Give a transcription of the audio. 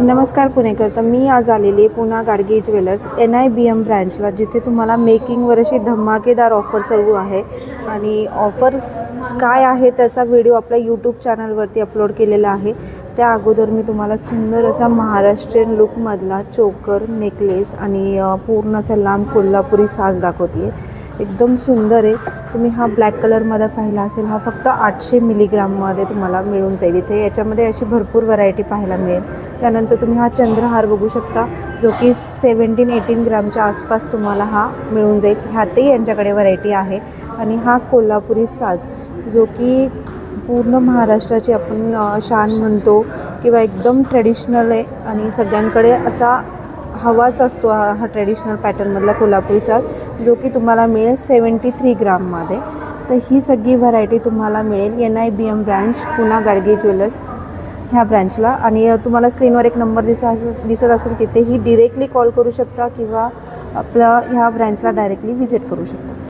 नमस्कार पुणेकर. तर मी आज आलेली आहे पुन्हा Gadge jewellers N I B M ब्रँचला जिथे तुम्हाला मेकिंगवर अशी धमाकेदार ऑफर चालू आहे. आणि ऑफर काय आहे त्याचा व्हिडिओ आपल्या यूट्यूब चॅनलवरती अपलोड केलेला आहे. त्या अगोदर मी तुम्हाला सुंदर असा महाराष्ट्रीयन लुकमधला चोकर नेकलेस आणि पूर्ण असा लांब कोल्हापुरी साज दाखवते एकदम सुंदर आहे. तुम्ही हा ब्लॅक कलरमध्ये पाहिला असेल हा फक्त आठशे मिलीग्राममध्ये तुम्हाला मिळून जाईल. इथे याच्यामध्ये अशी भरपूर व्हरायटी पाहायला मिळेल. त्यानंतर तुम्ही हा चंद्रहार बघू शकता जो की सेवन्टीन एटीन ग्रामच्या आसपास तुम्हाला हा मिळून जाईल. ह्यातही यांच्याकडे व्हरायटी आहे. आणि हा कोल्हापुरी साज जो की पूर्ण महाराष्ट्राची आपण शान म्हणतो किंवा एकदम ट्रेडिशनल आहे. आणि सगळ्यांकडे असा हवाच असतो हा हा ट्रेडिशनल पॅटर्नमधला कोल्हापुरी साज जो की तुम्हाला मिळेल सेवन्टी थ्री ग्राममध्ये तर ही सगळी व्हरायटी तुम्हाला मिळेल. N I B M branch पुन्हा गाडगे ज्वेलर्स ह्या ब्रँचला आणि तुम्हाला स्क्रीनवर एक नंबर दिसा दिसत असेल तिथेही डिरेक्टली कॉल करू शकता किंवा आपल्या ह्या ब्रँचला डायरेक्टली व्हिजिट करू शकता.